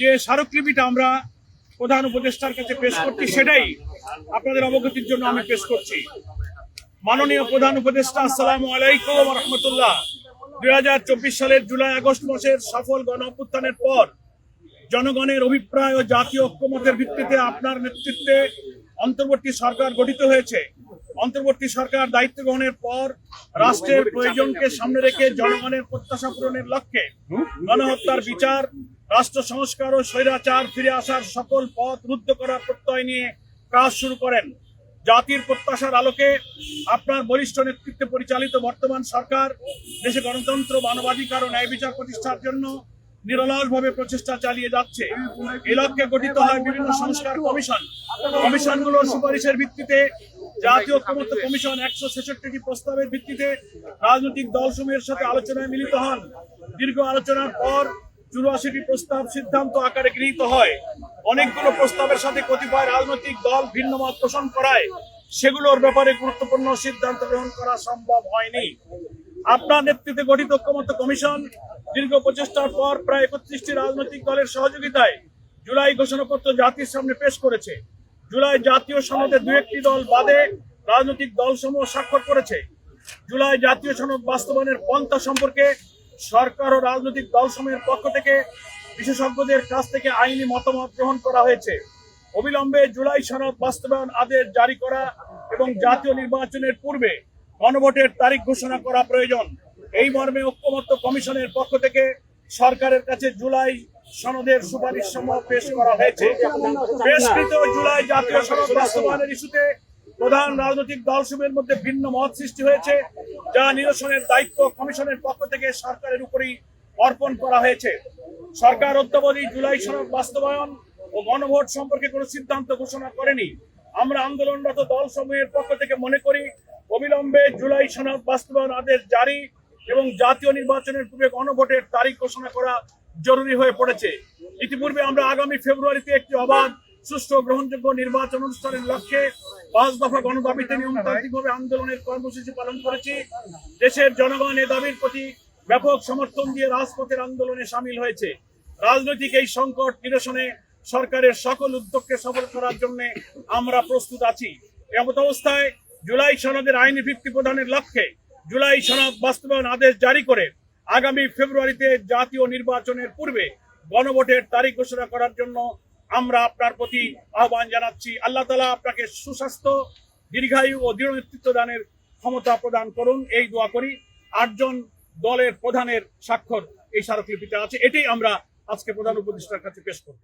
যে স্মারকলিপিটা আমরা প্রধান উপদেষ্টার কাছে পেশ করছি, সেটাই আপনাদের অবগতির জন্য আমি পেশ করছি। মাননীয় প্রধান উপদেষ্টা, আসসালামু আলাইকুম রহমতুল্লাহ। দুই হাজার চব্বিশ সালের জুলাই আগস্ট মাসের সফল গণ অভ্যুত্থানের পর জনগণের অভিপ্রায় ও জাতীয় ঐক্যমতের ভিত্তিতে আপনার নেতৃত্বে অন্তর্বর্তী সরকার গঠিত হয়েছে। অন্তর্বর্তী সরকার দায়িত্ব গ্রহণের পর রাষ্ট্রের প্রয়োজনকে সামনে রেখে জনগণের প্রত্যাশা পূরণের লক্ষ্যে গণহত্যার বিচার রাষ্ট্র সংস্কার ও স্বৈরাচার ফিরে আসার সকল পথ রুদ্ধ করার প্রত্যয় নিয়ে কাজ শুরু করেন। জাতির প্রত্যাশার আলোকে আপনার বরিষ্ঠ নেতৃত্বে পরিচালিত বর্তমান সরকার দেশে গণতন্ত্র, মানবাধিকার ও ন্যায় বিচার প্রতিষ্ঠার জন্য নিরলসভাবে প্রচেষ্টা চালিয়ে যাচ্ছে। এ লক্ষ্যে গঠিত হয় বিভিন্ন সংস্কার কমিশন। কমিশনগুলোর সুপারিশের ভিত্তিতে জাতীয় ঐক্যমত্য কমিশন একশো ছেষট্টিটি প্রস্তাবের ভিত্তিতে রাজনৈতিক দলসমূহের সাথে আলোচনায় মিলিত হন। দীর্ঘ আলোচনার পর চুরাশিটি প্রস্তাব সিদ্ধান্ত আকারে গৃহীত হয়। অনেকগুলো প্রস্তাবের সাথে কতিপয় রাজনৈতিক দল ভিন্ন মত পোষণ করায়। সেগুলোর ব্যাপারে গুরুত্বপূর্ণ সিদ্ধান্ত গ্রহণ করা সম্ভব হয়নি। আপনার নেতৃত্বে গঠিত ঐক্যমত্য কমিশন দীর্ঘ প্রচেষ্টার পর প্রায় একত্রিশটি রাজনৈতিক দলের সহযোগিতায় জুলাই ঘোষণাপত্র জাতির সামনে পেশ করেছে। জুলাই জাতীয় সনদে দু একটি দল বাদে রাজনৈতিক দলসমূহ স্বাক্ষর করেছে। জুলাই জাতীয় সনদ বাস্তবায়নের পন্থা সম্পর্কে সরকার ও রাজনৈতিক দলসমূহের পক্ষ থেকে বিশেষজ্ঞদের কাছ থেকে আইনি মতামত গ্রহণ করা হয়েছে। অবিলম্বে জুলাই সনদ বাস্তবায়ন আদেশ জারি করা এবং জাতীয় নির্বাচনের পূর্বে গণভোটের তারিখ ঘোষণা করা প্রয়োজন। এই মর্মে ঐক্যমত্য কমিশনের পক্ষ থেকে সরকারের কাছে জুলাই সনদের সুপারিশ সমূহ পেশ করা হয়েছে। জুলাই জাতীয় সনদ বাস্তবায়নের ইস্যুতে প্রধান রাজনৈতিক দলসমূহের মধ্যে ভিন্ন মত সৃষ্টি হয়েছে, যা নিরসনের দায়িত্ব কমিশনের পক্ষ থেকে সরকারের উপরই অর্পণ করা হয়েছে। সরকার অদ্যাবধি জুলাই সনদ বাস্তবায়ন ও গণভোট সম্পর্কে কোনো সিদ্ধান্ত ঘোষণা করেনি। আমরা আন্দোলনরত দল সমূহের পক্ষ থেকে মনে করি, অবিলম্বে জুলাই সনদ বাস্তবায়ন আদেশ জারি এবং জাতীয় নির্বাচনের পূর্বে গণভোটের তারিখ ঘোষণা করা জরুরি হয়ে পড়েছে। ইতিপূর্বে আমরা আগামী ফেব্রুয়ারিতে একটি অবাধ সুষ্ঠু গ্রহণযোগ্য নির্বাচন অনুষ্ঠানের লক্ষ্যে পাঁচ দফা গণদাবিতে নিয়মতান্ত্রিকভাবে আন্দোলনের কর্মসূচি পালন করেছি। দেশের জনগণ এ দাবির প্রতি ব্যাপক সমর্থন দিয়ে রাজপথের আন্দোলনে সামিল হয়েছে। রাজনৈতিক এই সংকট নিরসনে সরকারের সকল উদ্যোগকে সফল করার জন্য আমরা প্রস্তুত আছি। এমত অবস্থায় জুলাই সনদের আইনি ভিত্তি প্রদানের লক্ষ্যে জুলাই সনদ বাস্তবায়ন আদেশ জারি করে আগামী ফেব্রুয়ারিতে জাতীয় নির্বাচনের পূর্বে গণভোটের তারিখ ঘোষণা করার জন্য আমরা আপনার প্রতি আহ্বান জানাচ্ছি। আল্লাহ তালা আপনাকে সুস্বাস্থ্য, দীর্ঘায়ু ও দৃঢ় নেতৃত্ব দানের ক্ষমতা প্রদান করুন, এই দোয়া করি। আটজন দলের প্রধানের স্বাক্ষর এই স্মারকলিপিতে আছে। এটাই আমরা আজকে প্রধান উপদেষ্টার কাছে পেশ করব।